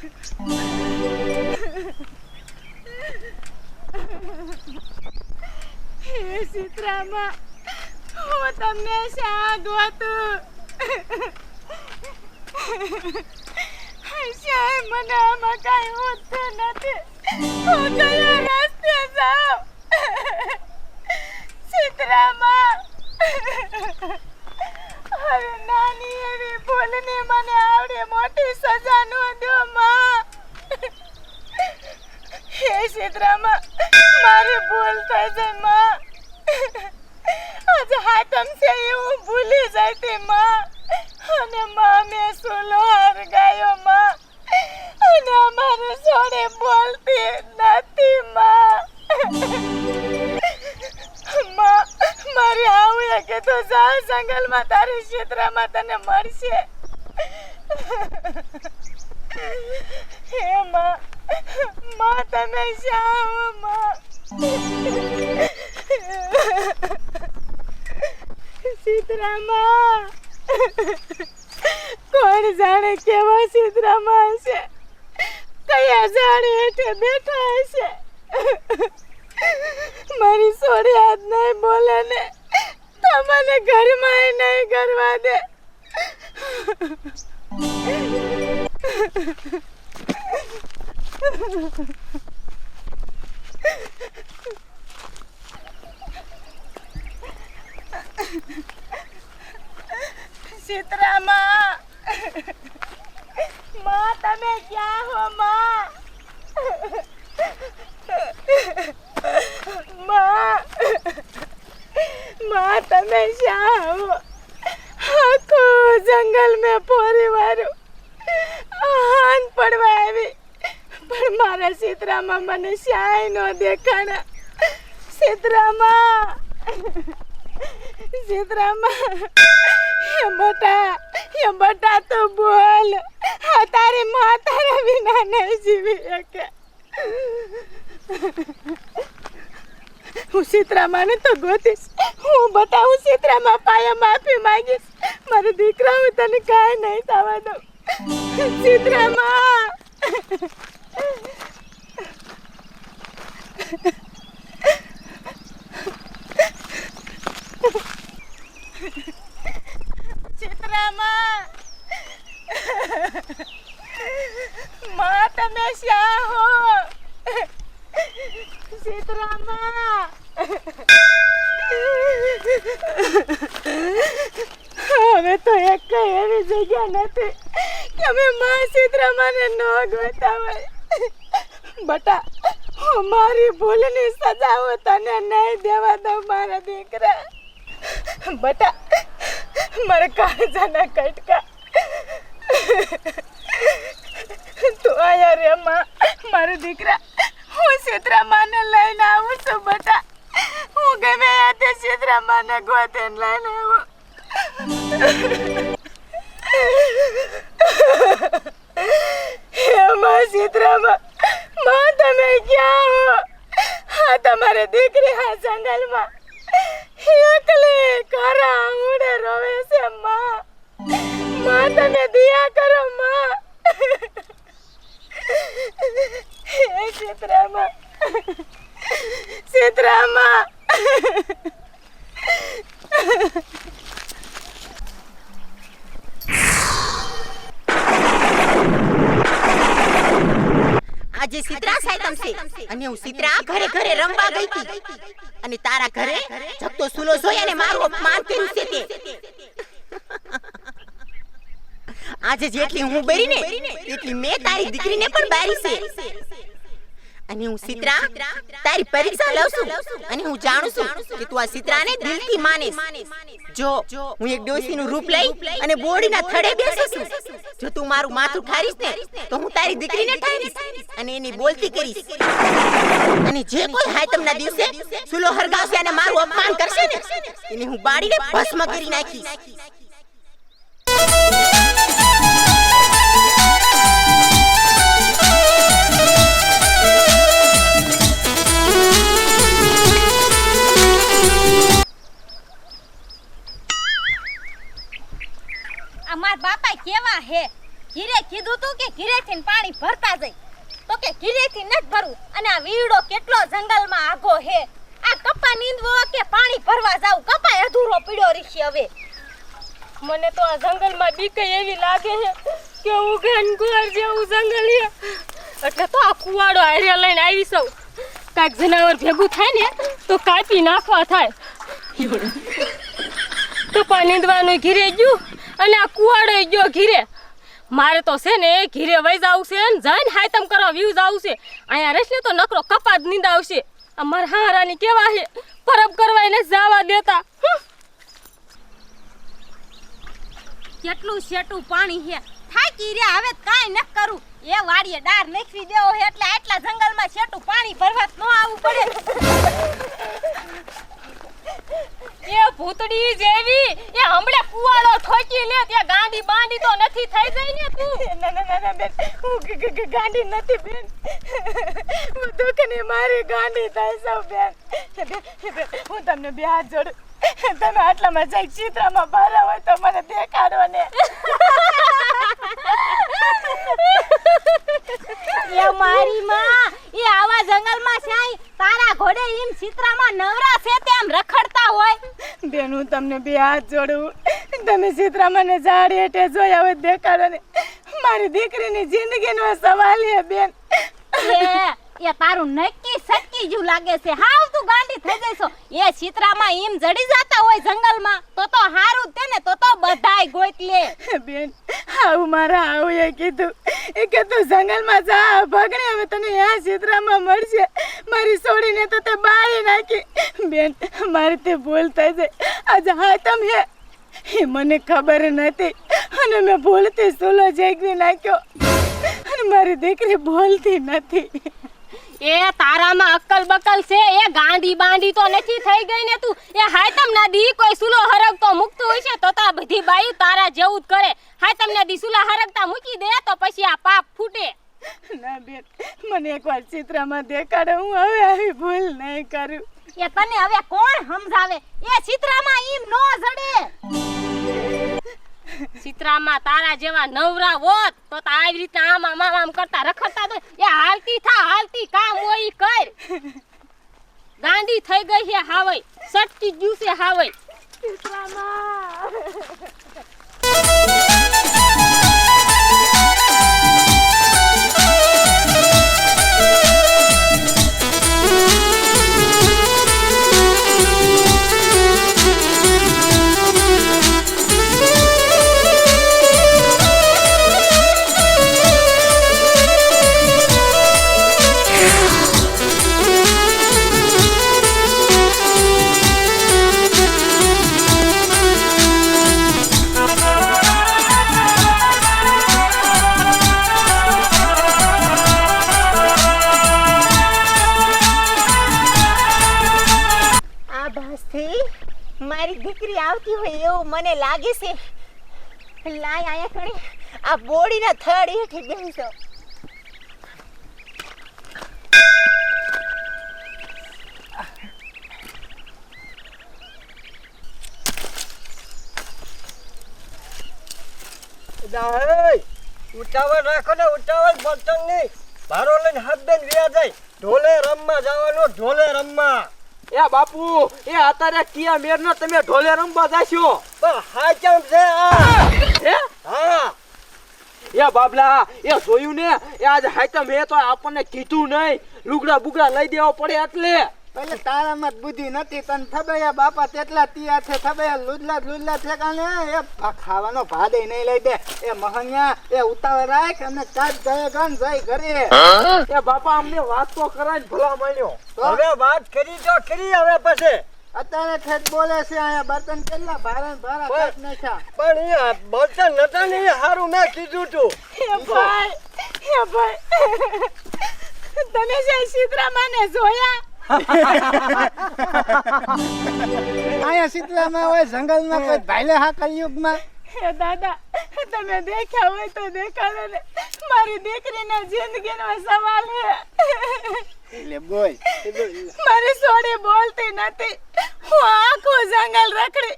હે સીતરામાં, હું તમને શા ગોતું શાય મને આમાં કાંઈ હોતું નથી. હું કયા રસ્તે જાઉં. સીતરામાં, હવે નાની એવી ભૂલને મને આવડે મોટી સજા નો દો માં હે મારે ભૂલ થઈ છે માં. આજે હાતમ છે એ હું ભૂલી જતી, માં. અને માં મેં સુલો હરગાયો માં. અને અમારે જોડે બોલતી નથી, માં. માં, મારી આવું કે તો જા જંગલમાં, તારી ક્ષેત્રમાં તને મળશે. હે, માં. માં તમે જાઓ માં સીતરામાં કોણ જાણે કેવા સીતરામાં હશે કયા ઝાડ હેઠે બેઠા હશે મારી સોડી આજ નહીં બોલે ને તમને મને ઘરમાં નહીં કરવા દે સીતરામાં! માં, તમે ક્યાં હો, માં? માં માં, તમે શ્યાં હો? આખો જંગલ મેં પોરી વારું પડવા આવી. પણ મારા સીતરામાં મને શ્યાય નો દેખાણા. સીતરામાં. સીતરામાં. એ બટા એ બટા તો બોલ. આ તારી મા તારા વિના નહીં જીવી શકે. હું સીતરામાને તો ગોતીશ. હું બટા, હું સીતરામાં પાયા માફી માંગીશ. મારો દીકરા હું તને કાંઈ નહીં થવા દઉં. સીતરામા. સીતરામા માં, તમે શ્યા હો? સીતરામા હવે તો એક એવી જગ્યા નથી કે અમે માં સીતરામાને ન ગોતા હોય. બટા મારી ભૂલની સજા હું તને નહીં દેવા દઉં મારા દીકરા. બટા, મારા કાળજાના કટકા. તું આયા રે માં, મારો દીકરા. હું સીતરામાને લઈને આવું છું, બટા. હું ગમે તે સીતરામાને ગોતીને લઈને આવું. એમાં સીતરામાં માં, તમે ક્યાં હો? હા, તમારે દીકરી હા જંગલમાં. એકલી કરા ઉડે રોવે છે, માં. માં, તમે દિયા કરો, માં. એ ચિત્રામાં. સીતરામાં આજે સીતરા સાયતમ છે અને હું સીતરા ઘરે ઘરે રમવા ગઈ હતી. અને તારા ઘરે જગતો સુલો જોઈ અને મારું અપમાન કર્યું છે તે? આજે જેટલી હું બેરી ને, એટલી મેં તારી દીકરીને પણ બારી છે. અને હું સીતરા તારી પરીક્ષા લઉં છું. અને હું જાણું છું કે તું આ સિત્રાને દિલથી માનીશ. જો હું એક ડોસીનું રૂપ લઈ અને બોડીના થડે બેસું છું. જો તું મારું માથું ઠારીશ ને તો હું તારી દીકરીને ઠારીશ અને એની બોલતી કરીશ. અને જે કોઈ હાયતમના દિવસે સુલો હરગાવશે અને મારું અપમાન કરશે ને એને હું બાળીને ભસ્મ કરી નાખીશ. હે? ઘીરે કીધું તું કે ઘીરેથી પાણી ભરતા જઈ. તો કે ઘીરેથી નથી ભરવું. અને આ વીડો કેટલો જંગલમાં આગો હે? આ કપા નીંદવો કે પાણી ભરવા જાવ? કપા અધૂરો પીડ્યો રીશી હવે. મને તો આ જંગલમાં બીક એવી લાગે છે કે હું ઘનઘોર જેવું જંગલ એટલે તો આ કુવાડો આરે લઈને આવી સૌ. કાંઈક જનાવર ભેગું થાય ને, તો કાપી નાખવા થાય. કપા નીંદવાનું ઘીરે ગયું, અને આ કુવાડો ગયો ઘીરે. મારે તો છે ને ઘીરે વહી જવું છે ને જઈને હાયતમ કરવા વ્યૂ જવું છે. અહીંયા રહેશ તો નકરો કપા જ નીંદાવશે આ મારા હારાની કેવા છે? પરબ કરવા એને જવા દેતા. કેટલું શેટું પાણી હે થાકી રે હવે કાઈ ન કરું. એ વાડીએ ડાર નાખી દેવો એટલે આટલા જંગલમાં શેટું પાણી ભરવા તો ન આવવું પડે એ ભૂતડી જેવી એ હમણે કુવાડો ઠોકી લે ત્યાં ગાંડી બાંડી તો નથી થઈ જાય ને તું ના ના ના ના બેન હું ગાંડી નથી બેન હું દુઃખની મારી ગાંડી થાય સૌ બેન હું તમને બે હાથ જોડું તમે આટલામાં ચિત્રમાં ભરા હોય તો મને દેખાડો ને. એ મારી માં એ આવા જંગલમાં સાઈ તારા ઘોડે ઈમ ચિત્રામાં નવરા છે તેમ રખડતા હોય. બેન હું તમને બે હાથ જોડું. તમે સીતરામાને ઝાડ હેઠે જોયા હોય દેખાડો ને. મારી દીકરીની જિંદગીનો સવાલ છે બેન. એ તારું નક્કી સટકી જેવું લાગે છે. હાવ તું ગાંડી થઈ જઈશો. એ ચિત્રામાં ઈમ જડી જતા હોય જંગલમાં. તો તો હારું તે ને, તો તો બધાય ગોત લે બેન, હાવ મારા આવું એ કીધું. એ કે તું જંગલમાં જા ભગણે હવે તને આ ચિત્રામાં મળશે. મારી છોડીને તો તે બાળી નાખી. બેન, મારી તે ભૂલ થઈ આજે હા તમે એ મને ખબર નથી. અને મેં ભૂલથી સુલો જેગવી નાખ્યો. અને મારી દીકરી બોલતી નથી. એ તારામાં અક્કલ બકલ છે એ ગાંડી બાંડી તો નથી થઈ ગઈ ને તું. એ હાય ના દી કોઈ સુલો હરગતો મૂકતું હોય છે તો તા બધી બાઈ તારા જેવું જ કરે. હાય તમને દી સુલા હરગતા મૂકી દે તો પછી આ પાપ ફૂટે. ના બેન મને એકવાર ચિત્રમાં દેખાડે હું હવે આવી ભૂલ નહીં કરું. એ તને હવે કોણ સમજાવે? એ ચિત્રમાં ઈમ નો જડે. ચિત્રામાં તારા જેવા નવરા હોત તો આવી રીતે આમ આમ આમ કરતા રખડતા તો એ હાલતી થા, હાલતી કામ હોય કર. ગાંડી થઈ ગઈ છે હાવઈ, સટકી ગયું છે હાવઈ. આ મારી દીકરી આવતી હોય એવું મને લાગે છે. લાય આયા કણે આ બોડીના થડ હેઠી બેસો ઉતાવળ રાખો ને ઉતાવળ બળતણ નહીં. ભારો લઈને હાથ બેન ઢોલે રમવા જવાનો, ઢોલે રમવા. એ બાપુ એ અત્યારે કિયા મેર નો તમે ઢોલે રમવા જાશો પણ હા કેમ છે? હે? હા. એ બાબલા એ જોયું ને? એ આજ હાઈતમ હે તો આપણને કીધું નહીં. લુગડા બુગડા લઈ દેવા પડે એટલે. એટલે તારામાં જ બુદ્ધિ નથી તને થબૈયા બાપા તેટલા તિયા છે થબૈયા લુદલા જ લુદલા છે કાને એ ખાવાનો ભાદે નહીં લઈ દે. એ મહણિયા એ ઉતાવળ રાખ અને કાચ જાય ગણ જાય ઘરે. એ બાપા અમને વાત તો કરાય ભલા માન્યો. તો? હવે વાત કરી તો કરી હવે પછી. અત્યારે ઠેઠ બોલે છે અહીંયા બર્તન કેટલા ભારે ભારા બસ. નાખ્યા? પણ એ બર્તન નતા ને હારું મેં કીધું તું. એ ભાઈ એ ભાઈ. તમે છે સીતરામાને જોયા? અહીંયા શીતલામાં હોય જંગલમાં કોઈ ભાઈલે હા કલયુગમાં હે દાદા તમે દેખ્યા હોય તો દેખાડો ને. મારી દીકરીના જિંદગીનો સવાલ છે એટલે બોલ. મારી સોડી બોલતી નથી. હું આખો જંગલ રખડી.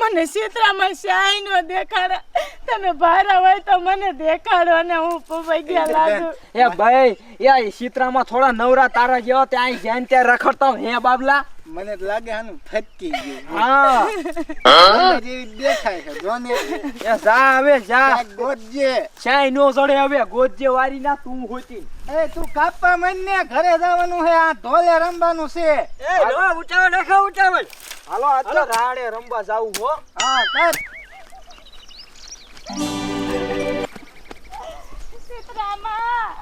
મને ક્ષેત્રમાં શાય નો દેખાડે. તમે ભારા હોય તો મને દેખાડો અને હું પવાઈ ગયા લાગુ. એ ભાઈ એ સીતરામાં થોડા નવરા તારા જેવા ત્યાં જ્યાં ત્યાં રખડતા હે બાબલા? મને તો લાગે આનું ફટકી ગયું. હા. જેવી દેખાય છે જો ને એ જા હવે જા. ગોજે ચાય નો ચડે હવે ગોજે વારી ના તું હોતી. એ તું કાપવા મને ઘરે જવાનું છે આ ઢોલે રમવાનું છે. એ લો ઉઠાવ નાખો ઉઠાવ હાલો આ તો રાડે રમવા જાવું હો. હા કર. સીતરામાં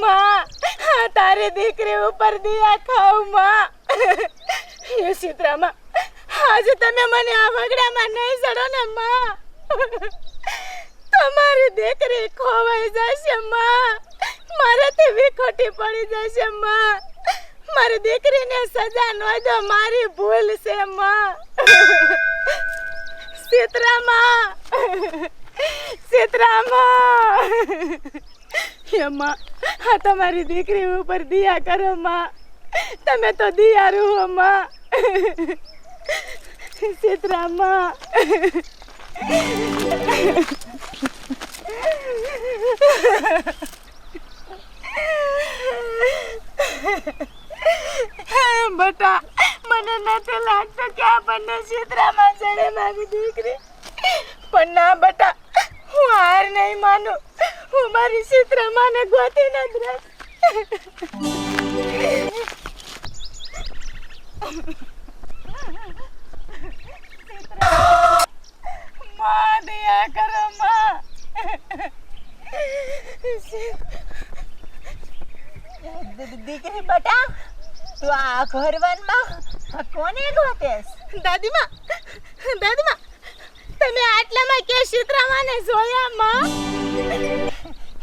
માં હા તારી દીકરી ઉપર દિયા ખાવ, માં. એ સીતરામાં આજે તમે મને આ વગડામાં નહીં ચડો ને, માં. તમારી દીકરી ખોવાઈ જશે, માં. મારાથી વિખોટી પડી જશે, માં. મારી દીકરીને સજા ન દો, મારી ભૂલ છે, માં. સીતરામાં સીતરામાં એમાં આ તમારી દીકરી ઉપર દિયા કરો માં તમે તો દિયા રૂ માં સીતરામાં બટા, મને નથી લાગતું કે આપણને સીતરામાં ચડે મારી દીકરી. પણ ના બટા હું હાર નહીં માનું. હું મારી સીતરામાને ગોતી ન રહીશ. માં, દયા કરો દીકરી બટા, તું આ ઘરવાનમાં કોને ગોતેસ દાદીમા દાદીમા તમે આટલામાં કે સીતરામાને જોયા માં?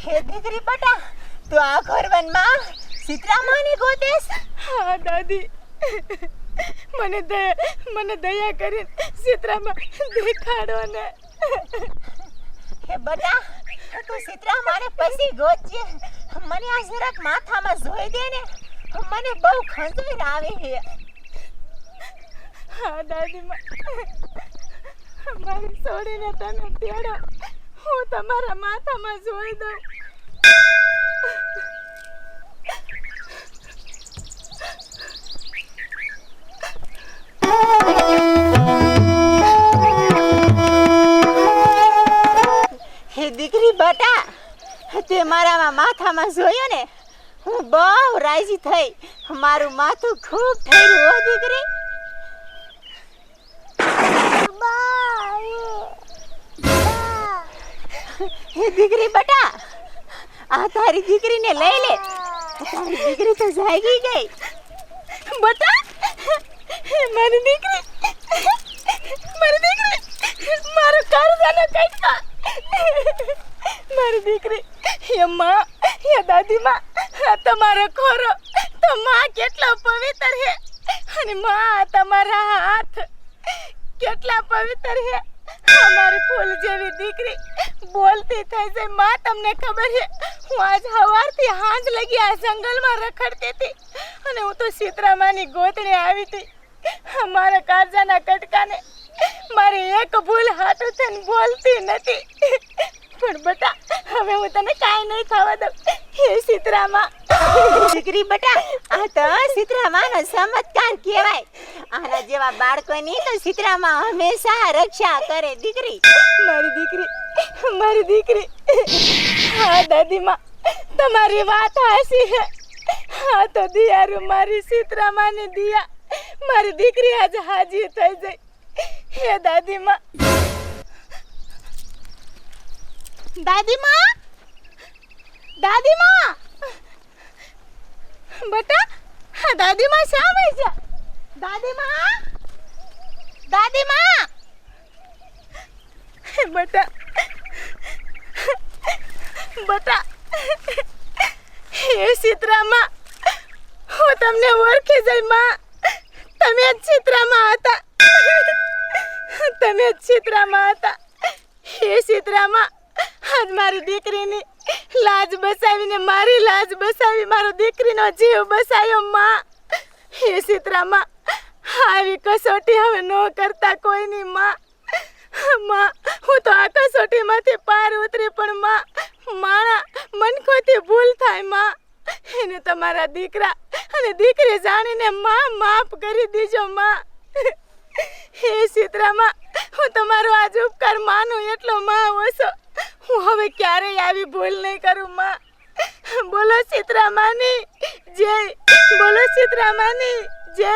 હે દીકરી બટા તું આ ઘરવાનમાં સીતરામાને ગોતેસ? હા દાદી. મને દયા મને દયા કરીને સીતરામાં દેખાડો ને હે બટા તું સિત્રામાને પછી ગોતજે. મને આ જરાક માથામાં જોઈ દે ને મને બહુ ખંજોર આવે છે હા દાદીમા મારી છોડીને તમે તેડો. હું તમારા માથામાં જોઈ દઉં. હે દીકરી બટા, તે મારામાં માથામાં જોયો ને, હું બહુ રાજી થઈ. મારું માથું ખૂબ ઠર્યું હો દીકરી. હે દીકરી બટા, આ તારી દીકરીને લઈ લે. તારી દીકરી તો જાગી ગઈ. બટા મારી દીકરી મારી દીકરી, મારો કાળજાનો કટકા. મારી દીકરી, હે માં એ દાદીમાં આ તમારો ખોરો. તો માં કેટલો પવિત્ર હે. અને માં તમારા હાથ કેટલા પવિત્ર હે. અમારી ફૂલ જેવી દીકરી. બોલતી થઈ જાય માં, તમને ખબર છે, હું આજ સવારથી હાંજ લગી આ જંગલમાં રખડતી હતી અને હું તો સીતરામાની ગોતણે આવી હતી. મારા કાળજાના કટકાને મારી એક ભૂલ હાટું થઈને બોલતી નથી. પણ બટા, હવે હું તને કાંઈ નહીં થવા દઉં. હે સીતરામા દીકરી બટા આ તો સિત્રામાનો ચમત્કાર કહેવાય. આના જેવા બાળકોની તો સીતરામાં હંમેશા રક્ષા કરે દીકરી. મારી દીકરી મારી દીકરી હા દાદીમાં તમારી વાત હાસી છે. હા તો દિયારું મારી સીતરામાની દિયા. મારી દીકરી આજે હાજી થઈ જઈ. હે દાદીમાં. દાદીમાં? દાદીમાં? બટા, હા, દાદીમાં શા છે? દાદીમાં? દાદીમાં? બટા બટા, એ સીતરામાં હું તમને ઓળખી જઈ, માં. તમે જ ચિત્રામાં હતા. તમે જ ચિત્રામાં હતા. એ ચિત્રામાં આજ મારી દીકરીની લાજ બસાવીને, મારી લાજ બસાવી, મારો દીકરીનો જીવ બસાયો, માં. હે સીતરામાં આવી કસોટી હવે ન કરતા કોઈની, માં. માં, હું તો આ કસોટીમાંથી પાર ઉતરી પણ, માં. માણા મનખોથી ભૂલ થાય, માં. એને તમારા દીકરા અને દીકરી જાણીને, માં, માફ કરી દીજો, માં. હે સીતરામાં હું તમારો આજ ઉપકાર માનું એટલો, માં, ઓછો. હું હવે ક્યારેય આવી ભૂલ નહીં કરું માં. બોલો સીતરામાની જય. બોલો સીતરામાની જય.